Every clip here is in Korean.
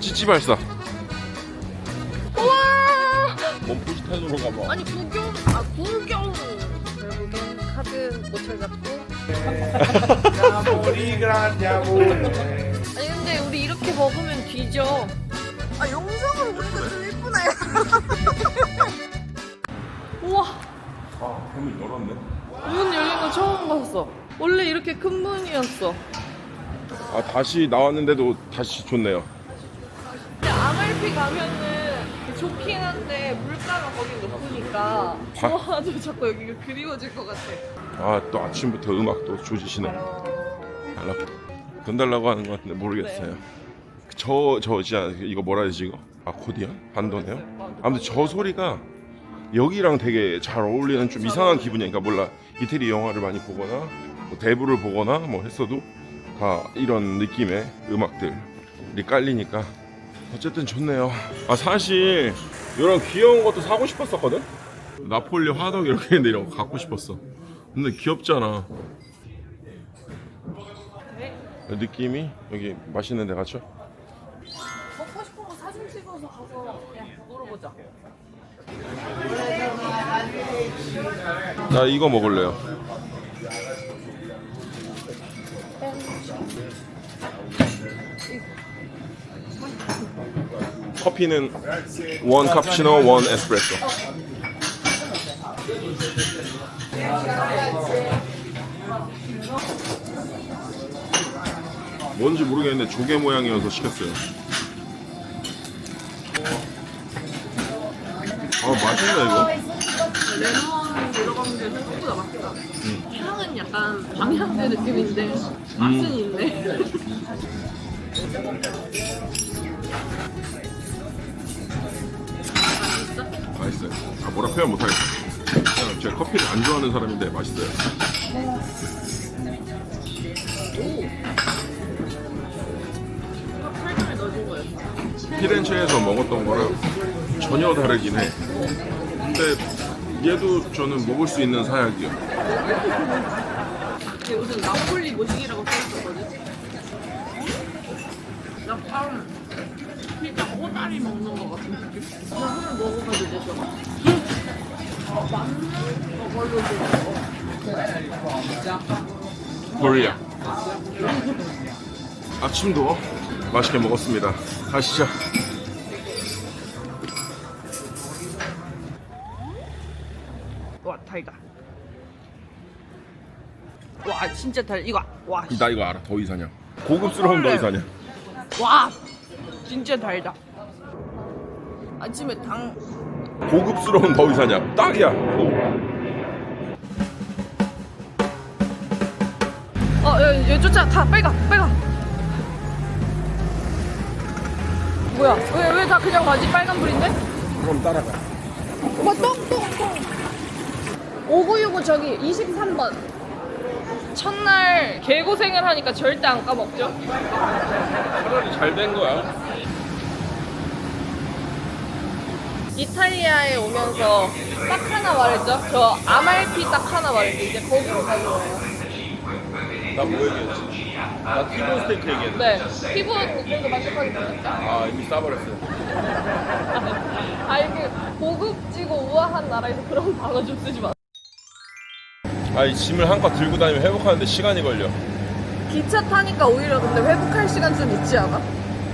찌찌 발사. 우와! 몸푸시탄으로 가봐. 아니 구경 아 구경 결국엔 카드 못 찾았고 아니 근데 우리 이렇게 먹으면 뒤져 아 영상으로 보니까 좀 예쁘네 우와 아, 문을 열었네. 문 열린 거 처음 봤어 원래 이렇게 큰 문이었어 아, 다시 나왔는데도 다시 좋네요. 아말피 가면은 좋긴 한데 물가가 거긴 높으니까 바- 좋아도 자꾸 여기가 그리워질 것 같아 아, 또 아침부터 음악 또 조지시네. 달라고. 돈 달라고 하는 것 같은데 모르겠어요. 저, 저, 진짜 이거 뭐라 해야 되지 이거? 아코디언? 반도네요? 아무튼 저 소리가 여기랑 되게 잘 어울리는 좀 이상한 기분이야. 그러니까 몰라. 이태리 영화를 많이 보거나 뭐 대부를 보거나 뭐 했어도 다 이런 느낌의 음악들이 깔리니까 어쨌든 좋네요. 아 사실 이런 귀여운 것도 사고 싶었었거든. 나폴리 화덕 이렇게 있는데 이런 거 갖고 싶었어. 근데 귀엽잖아. 느낌이 여기 맛있는 데 갔죠? 먹고 싶은 거 사진 찍어서 가서 그냥 물어보자 나 이거 먹을래요. 커피는 원 카푸치노, 원 에스프레소. 뭔지 모르겠는데 조개 모양이어서 시켰어요. 아 맛있네 이거. 레몬 게 생각보다 맛있다 향은 약간 방향제 느낌인데 맛은 있네 뭐라 표현 못하겠어. 그냥 제가 커피를 안 좋아하는 사람인데 맛있어요. 피렌체에서 먹었던 거랑 전혀 다르긴 해. 근데 얘도 저는 먹을 수 있는 사약이요. 무슨 나폴리 모식이라고 써있었거든 약간 진짜 꼬다리 먹는 거 같은 느낌? 나 한번 먹어봐도 좀 코리아. 아침도 맛있게 먹었습니다. 가시죠. 와 달다 와 진짜 달 이거 와, 씨. 나 이거 알아. 더위사냐. 고급스러운 더위사냐. 와 진짜 달다 아침에 당 고급스러운 더위사냐. 딱이야. 오. 어, 여기, 여기 쫓아. 가, 빨리 가, 빨리 가. 뭐야? 왜, 왜 다 그냥 가지? 빨간불인데? 그럼 따라가. 뭐, 똥, 똥, 똥. 5965 저기 23번. 첫날 개고생을 하니까 절대 안 까먹죠? 차라리 잘 된 거야. 이탈리아에 오면서 딱 하나 말했죠? 저 아말피 딱 하나 말했죠. 이제 거기로 가는 거예요. 나 뭐 얘기했지? 나 티본 스테이크 얘기했는데. 네. 피부 그래도 만족하게 보셨죠? 아, 이미 싸버렸어요. 아, 이렇게 고급지고 우아한 나라에서 그런 단어 좀 쓰지 마. 아, 이 짐을 한껏 들고 다니면 회복하는데 시간이 걸려. 기차 타니까 오히려 근데 회복할 시간 좀 있지 않아?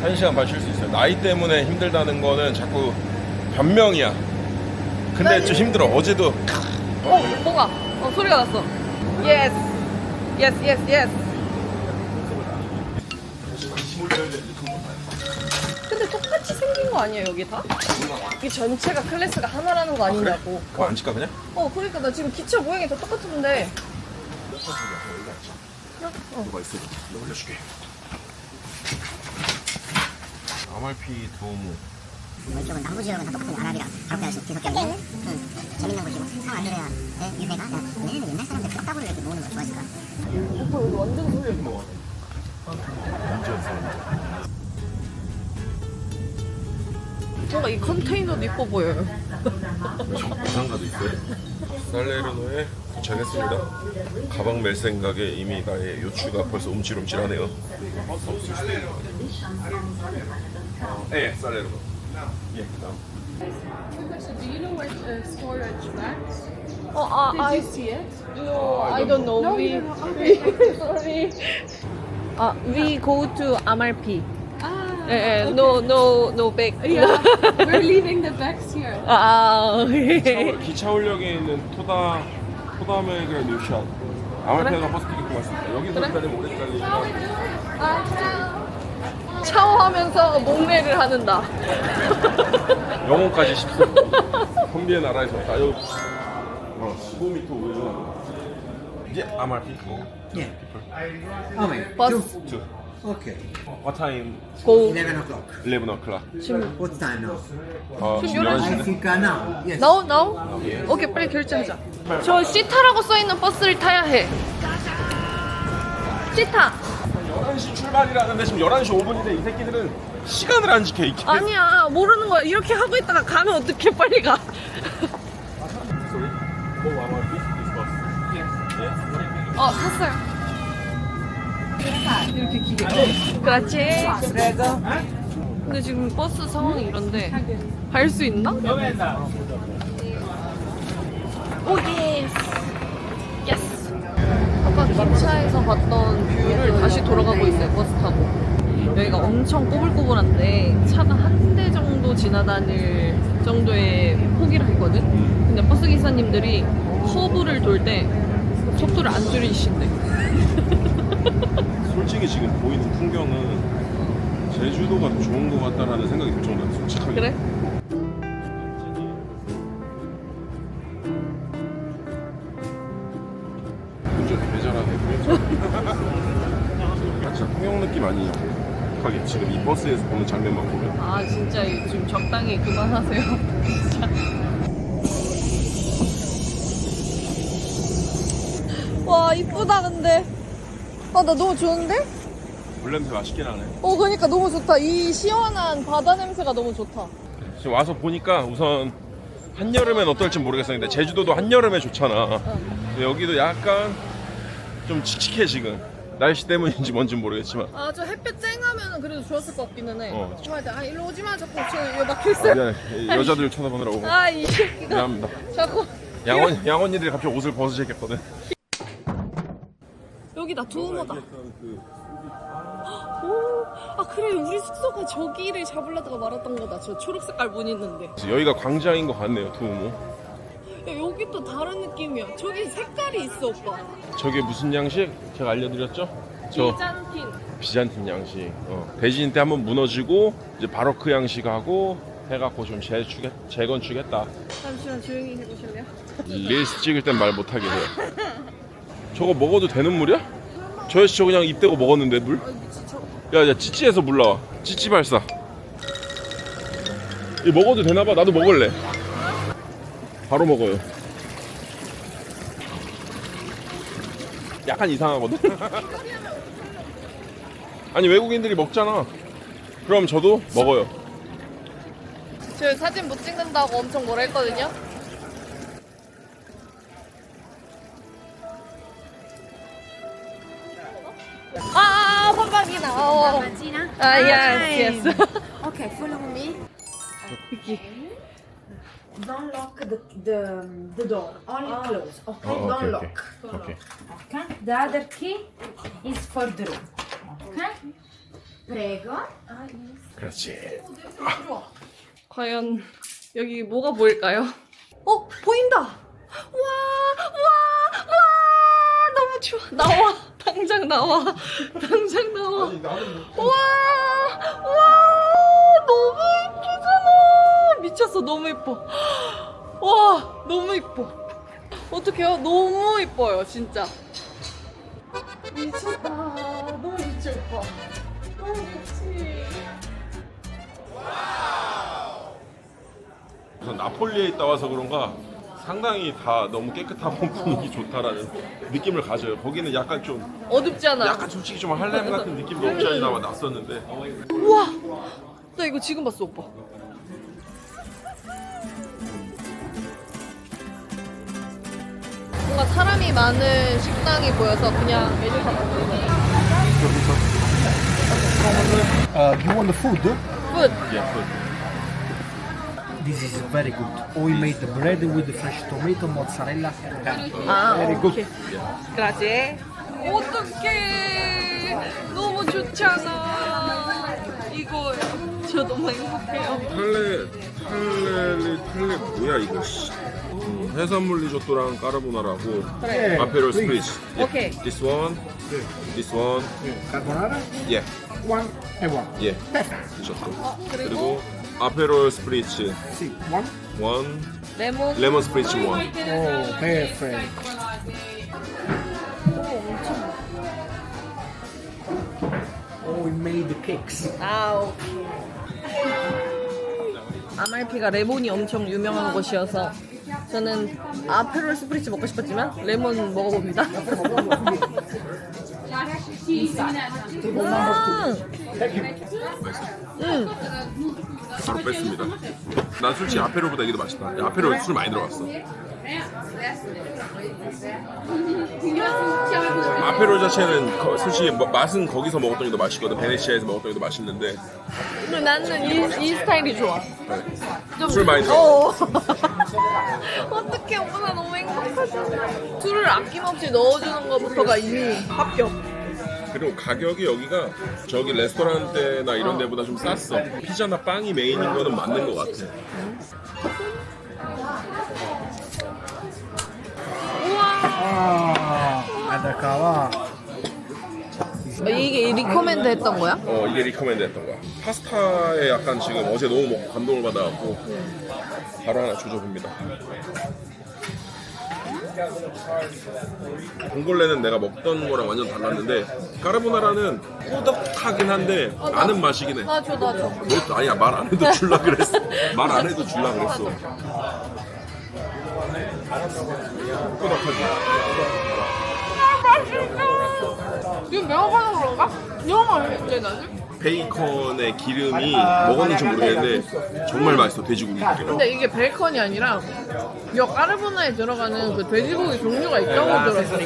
한 시간 반 쉴 수 있어요. 나이 때문에 힘들다는 거는 자꾸 변명이야. 근데 좀 힘들어. 어제도 어, 뭔가 어, 소리가 났어. 예스, 예스, 예스, 예스. 근데 똑같이 생긴 거 아니에요 여기 다? 이 전체가 클래스가 하나라는 거 아니냐고. 그거 안 칠까 그냥? 어, 그러니까 나 지금 기차 모양이 다 똑같은데. 뭐가 있어? 너 올려줄게. 아말피 도우무. 뭐 이쪽은 남부 지역은 다 똑같은 아랍이랑 가볍게 할수 계속 껴있는 응. 재밌는 곳이고 성 안드레아 의 유배가 야, 얘네는 옛날 사람들 떡가루를 이렇게 모으는 걸 좋아했을까 오빠 여기 완전 소리. 뭐? 뭔가 이 컨테이너도 이뻐 보여요. 부상가도 있어요. 살레르노에 도착했습니다. 가방 멜 생각에 이미 나의 요추가 벌써 움찔움찔하네요. 예, 살레르노. 예, 그다음. Do you know where uh, storage max? Oh, uh, Did I you see it? no, I don't know. No, we, you don't. Okay. we sorry. Uh, we go to MRP. Ah, Uh, uh, No, no, no bag. yeah. We're leaving the bags here. Ah, okay. 기차 올역에 있는 토다 토다메그라 뉴샷. 아말페가 버스 티켓 고맙습니다. 여기서 기다리면 오래 기다리니까 샤워하면서 목례를 하는다. 영혼까지 10분. 콤비의 나라에서 어, 15m 우회전. 이제. Yeah. How many? 버스 Two. Okay. What time? 고 11 o'clock. 11 o'clock. What time now? 어, 지금 지금 11시. I 11시인데. think uh, now. Yes. 나오 나오. 오케이 빨리 결제하자. 저 시타라고 써 있는 버스를 타야 해. 시타. 11시 출발이라는데 지금 11시 5분인데 이 새끼들은 시간을 안 지켜 이게. 아니야 모르는 거야. 이렇게 하고 있다가 가면 어떻게 빨리 가. Yes. 어 탔어요. 이렇게 기계. 그렇지. 근데 지금 버스 상황이 이런데 갈 수 있나? 오 예스. 예스. 아까 기차에서 봤던 뷰를 다시 돌아가고 있어요 버스 타고. 여기가 엄청 꼬불꼬불한데 차가 한 대 정도 지나다닐 정도의 폭이라 했거든. 근데 버스 기사님들이 커브를 돌 때 속도를 안 줄이신대. 솔직히 지금 보이는 풍경은 제주도가 더 좋은 것 같다라는 생각이 들 정도야 솔직하게. 그래? 버스에서 보는 장면만 보면. 아 진짜 좀 적당히 그만하세요. 진짜. 와 이쁘다 근데. 아 나 너무 좋은데? 물 냄새 맛있게 나네. 어 그러니까 너무 좋다. 이 시원한 바다 냄새가 너무 좋다. 지금 와서 보니까 우선 한여름엔 어떨지 모르겠었는데 제주도도 한여름에 좋잖아. 근데 여기도 약간 좀 칙칙해 지금. 날씨 때문인지 뭔지 모르겠지만. 아 저 햇볕 쨍하면 그래도 좋았을 것 같기는 해. 어. 정말 아 일로 오지 마 자꾸 저 이거 아, 막혀 있어요. 미안해. 여자들 쳐다보느라고. 아이 새끼가 미안합니다. 자꾸 양언 양언니들이 갑자기 옷을 벗으셨거든. 여기다 두우모다. 오, 아 그래 우리 숙소가 저기를 잡으려다가 말았던 거다. 저 초록 색깔 문 있는데. 여기가 광장인 것 같네요, 두우모. 야, 여기 또 다른 느낌이야. 저기 색깔이 있어 오빠. 저게 무슨 양식? 제가 알려드렸죠? 저 비잔틴. 비잔틴 양식. 어. 대진 때 한번 무너지고 이제 바로크 양식하고 해갖고 좀 재축 재건축했다. 잠시만 조용히 해주실래요? 릴스 찍을 땐 말 못하게 해요. 저거 먹어도 되는 물이야? 저 아저씨 저 그냥 입 대고 먹었는데 물? 야, 야 찌찌에서 물 나와. 찌찌 발사. 이 먹어도 되나봐. 나도 먹을래. 바로 먹어요. 약간 이상하거든. 아니 외국인들이 먹잖아. 그럼 저도 먹어요. 저 사진 못 찍는다고 엄청 뭐라 했거든요. 아, 환각이 나와. Martina? 아, yes, yes. Okay, follow me. Don't lock the, the, the door, only close. Okay, Oh, don't okay, lock. 오케이. Okay, the other key is for the room. Okay, prego. 그렇지. 과연 여기 뭐가 보일까요? 어, 보인다. 와, 와, 와, 너무 좋아. 나와, 당장 나와, 당장 나와. 와, 와, 미쳤어, 너무 예뻐. 와, 너무 예뻐. 어떡해요? 너무 예뻐요, 진짜. 미쳤다. 너무 미치 오빠. 너무 미치. 우선 나폴리에 있다 와서 그런가 상당히 다 너무 깨끗하고 분위기 좋다라는 느낌을 가져요. 거기는 약간 좀 어둡지 않아? 약간 솔직히 좀 할렘 같은 느낌도 없지 않아 났었는데 우와! 나 이거 지금 봤어, 오빠. 뭔가 사람이 많은 식당이 보여서 그냥 메뉴판 보고 Uh, do you want the food? 굿! This is very good. We made the bread with the fresh tomato, mozzarella. 아, Very good. 오케이. 그라지. 어떡해. 너무 좋잖아. 이거 저 너무 행복해요. 탈레 탈레리 탈레 뭐야 이거 씨. 음, 해산물 리조또랑 까르보나라고 아페롤. 스프리츠 오케이. This one This one Carbonara, Yeah one and one. Yeah 리조또 그리고 아페롤 스프리츠 See, one. one 레몬. 레몬 스프리츠 one Oh, perfect. Oh, we made the cakes. 아, 오케이. 아말피가 레몬이 엄청 유명한 곳이어서 저는 아페롤 스프리츠 먹고 싶었지만 레몬 먹어봅니다. 음, 바로 뺐습니다. 난 솔직히 아페롤보다 이게 더 맛있다. 야, 아페롤 술 많이 들어갔어 아페롤 자체는 거- 솔직히 뭐- 맛은 거기서 먹었던 게더 맛있거든 베네치아에서 먹었던 게더 맛있는데 근데 나는 이, 이 스타일이 좋아. 좀- 술 많이. 어. 어떡해, 오빠 나 너무 행복하잖아. 술을 아낌없이 넣어주는 것부터가 이미 합격. 그리고 가격이 여기가 저기 레스토랑 때나 이런 데보다 좀 쌌어. 피자나 빵이 메인인 거는 맞는 것 같아. Cava. 어, 이게 리코멘드 했던 거야? 어 이게 리커멘드 했던 거야. 파스타에 약간 지금 어제 너무 먹고 감동을 받아갖고 바로 하나 조져봅니다. 봉골레는 내가 먹던 거랑 완전 달랐는데 까르보나라는 꾸덕하긴 한데 아는 맛이긴 해. 나 줘, 나 줘. 뭐, 아니야 말 안 해도 줄라 그랬어. 말 안 해도 줄라 그랬어. 꾸덕하지. 지금 명확하다 그런가? 너무 맛있지 나는? 베이컨의 기름이 먹었는지 모르겠는데 정말 맛있어 돼지고기 기름. 근데 이게 베이컨이 아니라 이 까르보나에 들어가는 그 돼지고기 종류가 있다고 들었어.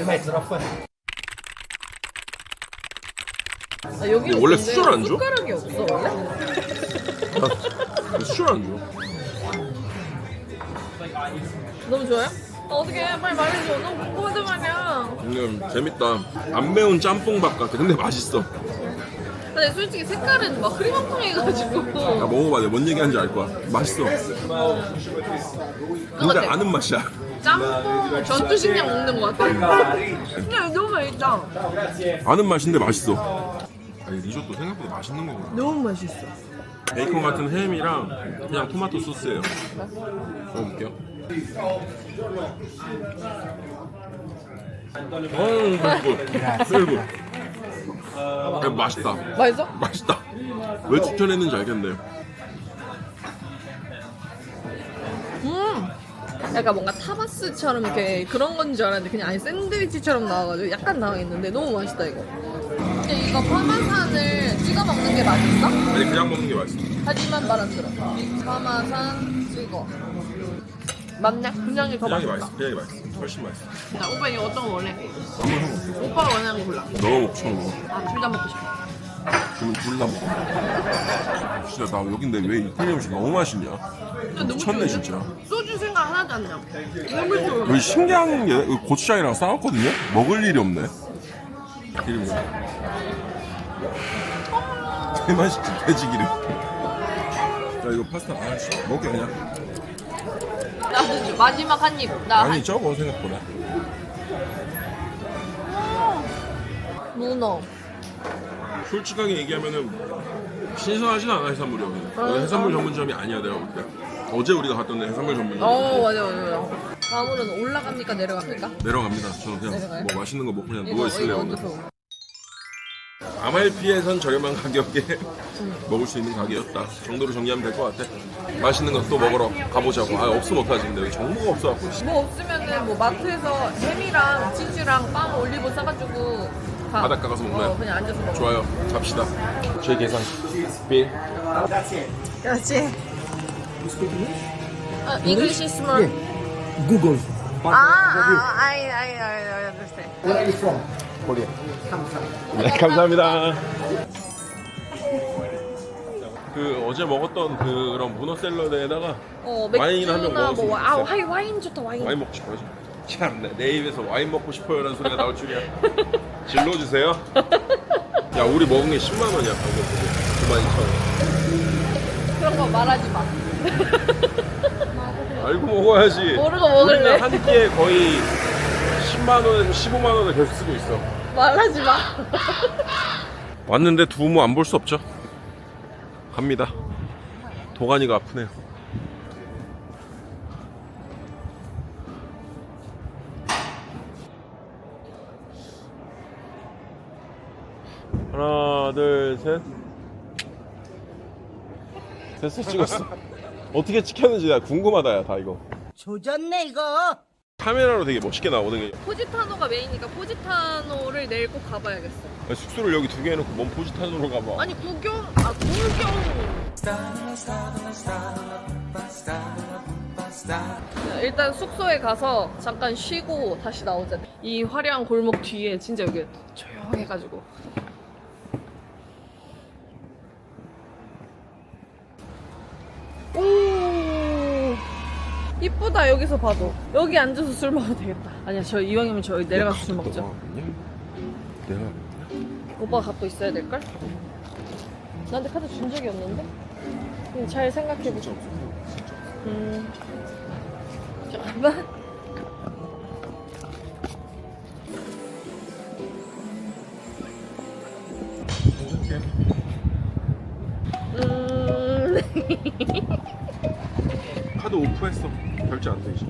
아, 여기 원래 수저를 안 줘? 숟가락이 없어, 원래? 술안 줘? 너무 좋아요? 아, 어떻게 빨리 말해줘. 너무 궁금하단 말이야. 음, 재밌다. 안 매운 짬뽕밥 같아. 근데 맛있어. 근데 솔직히 색깔은 막 흐리멍텅해가지고. 야, 먹어봐. 내가 뭔 얘기하는지 알 거야. 맛있어. 근데 어때? 아는 맛이야. 짬뽕 전투식량 먹는 것 같아. 근데 너무 맛있다. 아는 맛인데 맛있어. 아니, 리조또 생각보다 맛있는 거구나. 너무 맛있어. 베이컨 같은 햄이랑 그냥 토마토 소스예요. 먹어볼게요. 어. 야, 맛있다. 맛있어? 맛있다. 왜 추천했는지 알겠네. 음. 약간 뭔가 타바스처럼 이렇게 그런 건 줄 알았는데 그냥 아예 샌드위치처럼 나와가지고 약간 당황했는데 너무 맛있다 이거. 근데 이거 파마산을 찍어 먹는 게 맛있어? 아니 그냥 먹는 게 맛있어. 하지만 말안 들어. 파마산 찍어. 맞냐? 그냥이 더 그냥이 맛있다. 맛있어. 그냥이 맛있어. 훨씬 맛있어. 나 오빠 이거 어떤 거 원래? 한번 해볼게. 오빠가 원하는 거 골라. 너가 먹고 싶은 거. 아, 둘 다 먹고 싶어. 그러면 둘다 먹어. 진짜 나 여긴데 왜 이탈리아 음식 너무 맛있냐? 너무 미쳤네 좋은데? 진짜. 소주 생각 하나도 안 나. 너무 좋아. 여기 신기한 게 여기 고추장이랑 싸웠거든요? 먹을 일이 없네. 기름이. 개 맛있지 돼지 기름. 야 이거 파스타 아 씨 먹게 그냥. 줘. 마지막 한 입. 나 아니 한... 적어 생각보다. 문어. 솔직하게 얘기하면은 신선하진 않아 해산물이 여기. 여기 해산물 전문점이 아니야 내가 볼 때. 어제 우리가 갔던 데 해산물 전문점. 어 맞아 맞아 맞아. 다음으로는 올라갑니까 내려갑니까? 내려갑니다. 저는 그냥 내려가요? 뭐 맛있는 거 먹고 그냥 누워 이거 있을래요 오늘. 어디서? 아말피에선 저렴한 가격에 먹을 수 있는 가게였다 정도로 정리하면 될 것 같아 맛있는 거또 먹으러 가보자고 아 없으면 어떡하지 근데 여기 정보가 없어갖고 뭐 없으면은 뭐 마트에서 햄이랑 치즈랑 빵 올리브 싸가지고 가. 바닷가 가서 먹나요? 어, 그냥 앉아서 먹어. 좋아요 갑시다 저희 계산 빌 그렇지. 아, English is more. Google. 아. 아, 아이, 아이, 아이, 아이, understand. Where are you from? 코리아. 네, 감사합니다. 그 어제 먹었던 그런 문어 샐러드에다가 어, 와인 한병 맥주나 먹을 수 뭐, 아, 있어요. 와인, 와인 좋다, 와인. 와인 먹고 싶어요. 참, 내 입에서 와인 먹고 싶어요라는 소리가 나올 줄이야. 질러 주세요. 야, 우리 먹은 게 10만 원이야, 방금. 92,000원. 그런 거 말하지 마. 알고 먹어야지. 모르고 먹을래? 우리는 한 끼에 거의 10만 원, 15만 원을 계속 쓰고 있어. 말하지 마. 왔는데 두부 안볼 수 없죠. 갑니다. 도가니가 아프네요. 하나, 둘, 셋. 됐어, 찍었어. 어떻게 찍혔는지 나 궁금하다, 야, 다 이거. 조졌네 이거. 카메라로 되게 멋있게 게. 포지타노가 메인이니까 포지타노를 내일 꼭 가봐야겠어. 아니, 숙소를 여기 두 개 해놓고 뭔 포지탄으로 가봐. 아니 구경, 아 구경. 일단 숙소에 가서 잠깐 쉬고 다시 나오자. 이 화려한 골목 뒤에 진짜 여기 조용해가지고. 이쁘다 여기서 봐도 여기 앉아서 술 먹어도 되겠다. 아니야 저 이왕이면 저기 내려가서 술 먹자. 내가 오빠가 갖고 있어야 될걸? 나한테 카드 준 적이 없는데? 그럼 잘 생각해보자. 음. 잠깐만. 음. 결제 안 되지.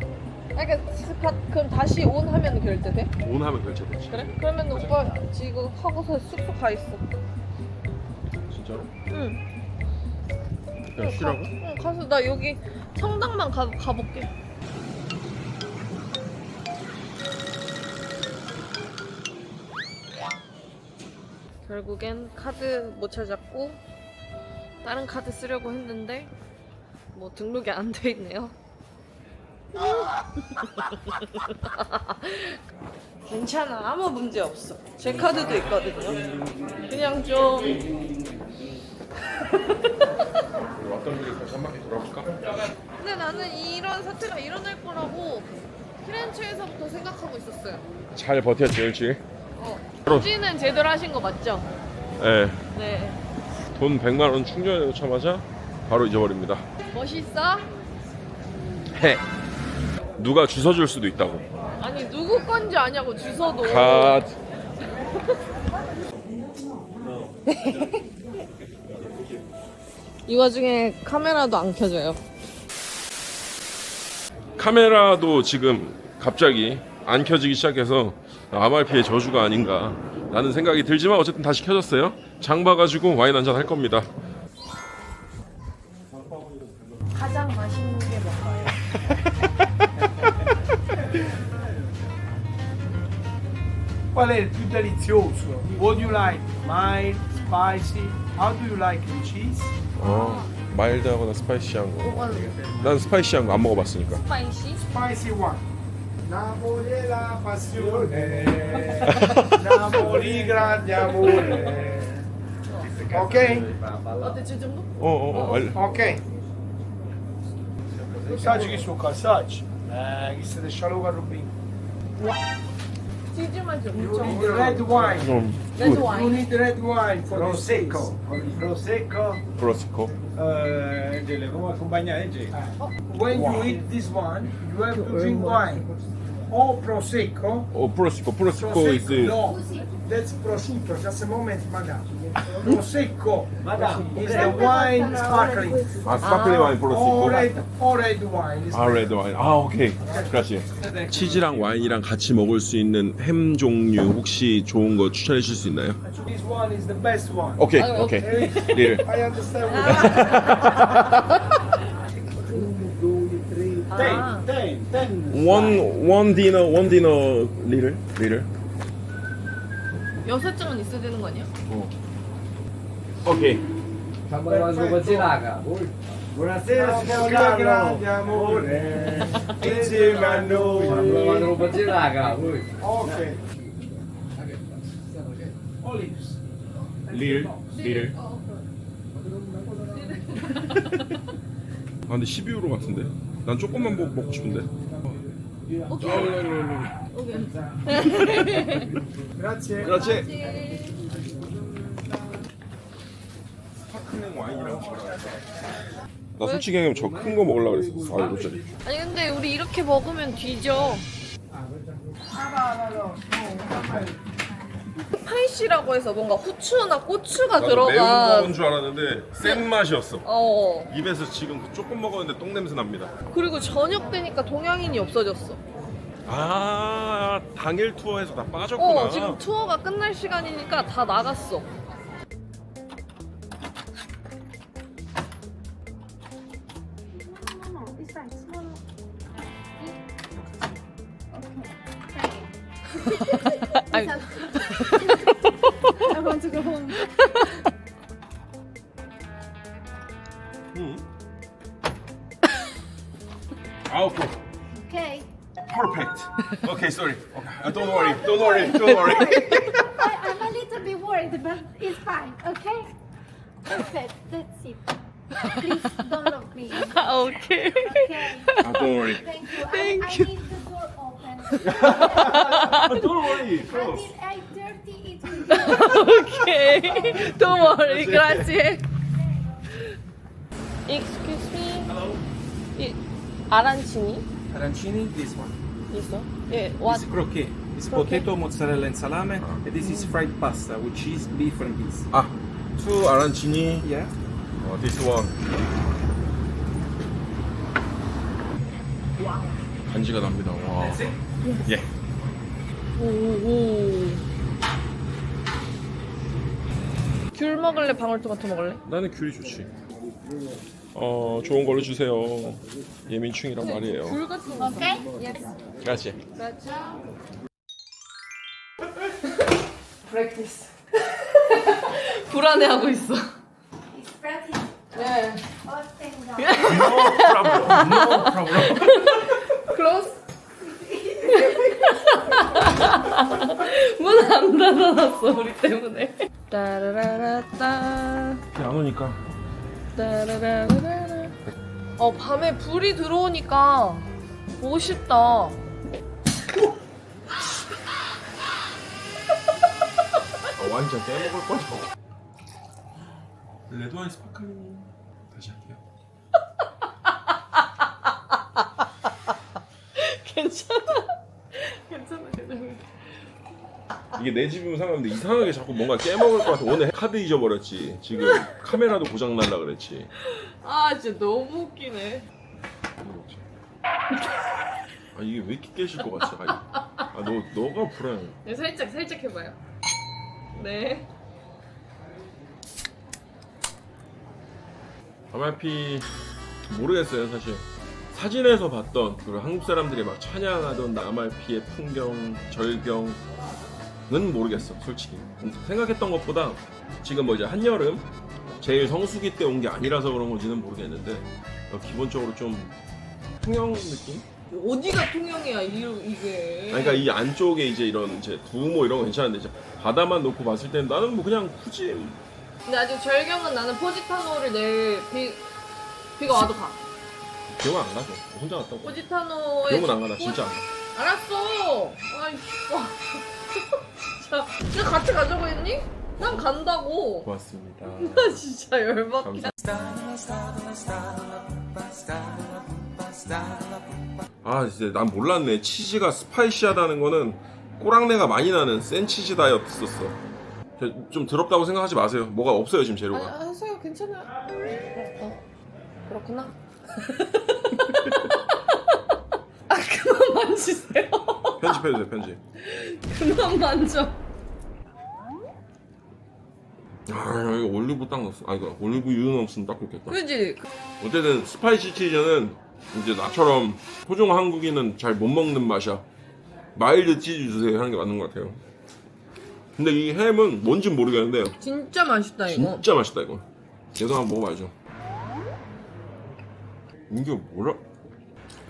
아, 그러니까 스카, 그럼 다시 온 하면 결제돼? 온 하면 결제되지. 그래? 그러면 오빠 지금 하고서 숙소 가 있어. 진짜로? 응. 그냥 쉬라고? 응, 가서 나 여기 성당만 가, 가볼게. 결국엔 카드 못 찾았고 다른 카드 쓰려고 했는데 뭐 등록이 안 돼 있네요. 괜찮아 아무 문제 없어. 제 카드도 있거든요. 그냥 좀 왔던 길에 다시 한 바퀴 돌아볼까? 근데 나는 이런 사태가 일어날 거라고 피렌체에서부터 생각하고 있었어요. 잘 버텼지 일주일. 어. 바로- 후지는 제대로 하신 거 맞죠? 네. 네. 돈 100만 원 충전해 놓자마자 바로 잊어버립니다. 멋있어? 해. 누가 주워 줄 수도 있다고. 아니 누구 건지 아냐고 주소도. 갓. 이 와중에 카메라도 안 켜져요. 카메라도 지금 갑자기 안 켜지기 시작해서 아말피의 저주가 아닌가 라는 생각이 들지만 어쨌든 다시 켜졌어요. 장 봐가지고 와인 한잔 할 겁니다. 가장 Qual è il più delizioso? What do you like? Mild, spicy? How do you like the cheese? 어, 마일드하거나 스파이시한 거. 난 스파이시한 거 안 먹어봤으니까. 스파이시? Spicy one. Napoli è la passione. Napoli grande amore. Ok? 어때 저 정도? 어, 어, 어. 알... Ok. Assaggi che succo, assaggi. Eh, che siete scialò Rubin. 치즈만 좀 You 엄청. need red wine. 좀 레드 You 와인. need red wine for prosecco. Prosecco. 브로스코. Uh, Angele, come accompagnare Angele? When you eat this one, you have to drink wine. Or prosecco. 어, 브로스코. 브로스코 Prosecco, is no. That's prosciutto. Just a moment, madam. Prosecco, is the wine sparkling. 아, 스파클링 와인 Or red, or red wine. is 아, 레드 와인. 아, 오케이. 그렇지. 치즈랑 와인이랑 같이 먹을 수 있는 햄 종류 혹시 좋은 거 추천해 주실 수 있나요? This one is the best one. 오케이, 아, 오케이. 리를. I understand. what- 아, Ten, 원, 원 디너, 원 디너 리를? 리를. 여섯 장은 있어야 되는 거 아니야? 오케이. Stiamo lavorando con Ziraga. Buonasera signor Carlo. grande amore. Insieme a noi. roba gelaga, voi. Ok. Olives. 릴 릴. 아 근데 12유로 같은데? 난 조금만 먹, 먹고 싶은데. Grazie. 그렇지. 스파클링 와인이라고. 나 솔직히 얘기하면 저 큰 거 먹으려고 그랬어. 4유로짜리. 아니 근데 우리 이렇게 먹으면 뒤져. 스파이시라고 해서 뭔가 후추나 고추가 나도 매운 들어간. 거인 줄 알았는데 센 맛이었어. 어. 입에서 지금 조금 먹었는데 똥 냄새 납니다. 그리고 저녁 되니까 동양인이 없어졌어. 아 당일 투어에서 다 빠졌구나. 어 지금 투어가 끝날 시간이니까 다 나갔어. 아니, 응. Don't worry. Don't worry. I, I'm a little bit worried, but it's fine. Okay. Perfect. That's it. Please don't look me. 오케이. Okay. Ah, don't worry. Thank you. Thank I, you. I need the door open. don't worry. Until 8:30 it will be. 오케이. Don't worry. Grazie. Excuse me. Hello. 이 아란치니 Arancini, this one. 있어? 예. What? It's croquet. It's potato, mozzarella, and salame. And this is fried pasta with cheese, beef, and beans. 아, 투 아란치니. Yeah. 어, this one. 간지가 납니다. 와. 예. 오 오. 귤 먹을래? 방울토마토 먹을래? 나는 귤이 좋지. 어, 좋은 걸로 주세요. 예민충이란 말이에요. 귤 같은 거. Okay. 그렇지. 프랙티스. 불안해하고 있어. It's practice. 네. Oh, thank God. 클로스. 문안 닫아놨어 우리 때문에. 따라라라따. 안 오니까. 따라라라라. 어 밤에 불이 들어오니까 멋있다. 완전 깨먹을 거죠. 레드와인 스파클링 다시 할게요. 괜찮아. 괜찮아 괜찮아. 이게 내 집이면 상관없는데 이상하게 자꾸 뭔가 깨먹을 것 같아. 오늘 카드 잊어버렸지. 지금 카메라도 고장 날라 그랬지. 아 진짜 너무 웃기네. 아 이게 왜 이렇게 깨질 것 같지? 아너 너가 불안해. 네, 살짝 살짝 해봐요. 네. 아말피 모르겠어요 사실. 사진에서 봤던 그 한국 사람들이 막 찬양하던 아말피의 풍경, 절경은 모르겠어 솔직히. 생각했던 것보다 지금 뭐 이제 한여름 제일 성수기 때 온 게 아니라서 그런 건지는 모르겠는데 어, 기본적으로 좀 통영 느낌? 어디가 통영이야 이, 이게. 아니, 그러니까 이 안쪽에 이제 이런 이제 두모 이런 거 괜찮은데 이제 바다만 놓고 봤을 때는 나는 뭐 그냥 굳이 근데 아직 절경은 나는 포지타노를 내일 비 비가 와도 가. 기억 안 나죠. 혼자 갔다고. 포지타노에 기억은 안 가. 나 진짜 안 가. 알았어. 아이 와. 자, 내가 같이 가자고 했니? 난 간다고. 고맙습니다. 나 진짜 열받게. 아 진짜 난 몰랐네. 치즈가 스파이시하다는 거는 꼬랑내가 많이 나는 센 치즈다였었어. 좀 더럽다고 생각하지 마세요. 뭐가 없어요 지금 아, 재료가. 하세요 괜찮아요. 어, 그렇구나. 아 그만 만지세요. 편집해도 돼 편집. 그만 만져. 아 이거 올리브 딱 넣었어. 아 이거 올리브유 넣었으면 딱 좋겠다. 그지? 어쨌든 스파이시 치즈는 이제 나처럼 토종 한국인은 잘 못 먹는 맛이야. 마일드 치즈 주세요 하는 게 맞는 것 같아요. 근데 이 햄은 뭔진 모르겠는데 진짜 맛있다 이거. 진짜 맛있다 이거. 얘도 한번 먹어봐야죠. 이게 뭐라?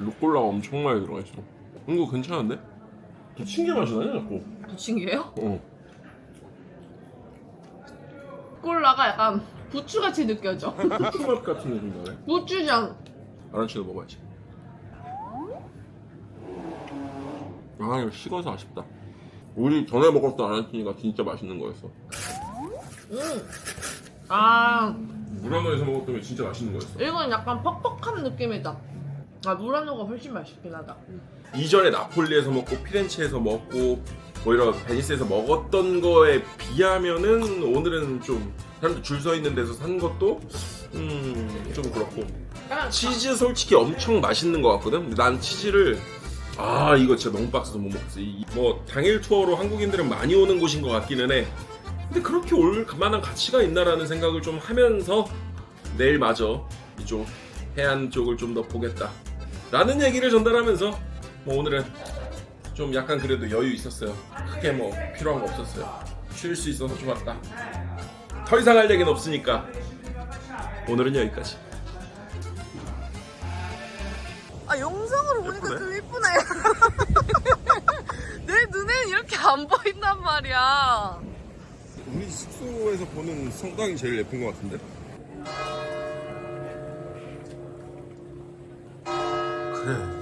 루꼴라가 엄청 많이 들어가 있어. 이거 괜찮은데? 부침개 맛이 나냐 자꾸? 부침개요? 어. 콜라가 약간 부추같이 느껴져. 후추맛 같은 느낌이네. 부추장. 아란치도 먹어야지. 아 이거 식어서 아쉽다. 우리 전에 먹었던 아란치가 진짜 맛있는 거였어. 아, 물한번에서 먹었던 게 진짜 맛있는 거였어. 이건 약간 퍽퍽한 느낌이다. 아, 물한우가 훨씬 맛있긴 하다. 이전에 나폴리에서 먹고 피렌체에서 먹고 뭐 이런 베니스에서 먹었던 거에 비하면은 오늘은 좀 사람들 줄 서 있는 데서 산 것도 음 좀 그렇고 약간 치즈 솔직히 엄청 맛있는 것 같거든. 근데 난 치즈를 아 이거 진짜 너무 빡세서 못 먹지. 이- 뭐 당일 투어로 한국인들은 많이 오는 곳인 것 같기는 해. 근데 그렇게 올 만한 가치가 있나라는 생각을 좀 하면서 내일 마저 이쪽 해안 쪽을 좀 더 보겠다. 라는 얘기를 전달하면서 뭐 오늘은 좀 약간 그래도 여유 있었어요. 크게 뭐 필요한 거 없었어요. 쉴 수 있어서 좋았다. 더 이상 할 얘기는 없으니까 오늘은 여기까지. 이렇게 안 보인단 말이야. 우리 숙소에서 보는 성당이 제일 예쁜 것 같은데? 그래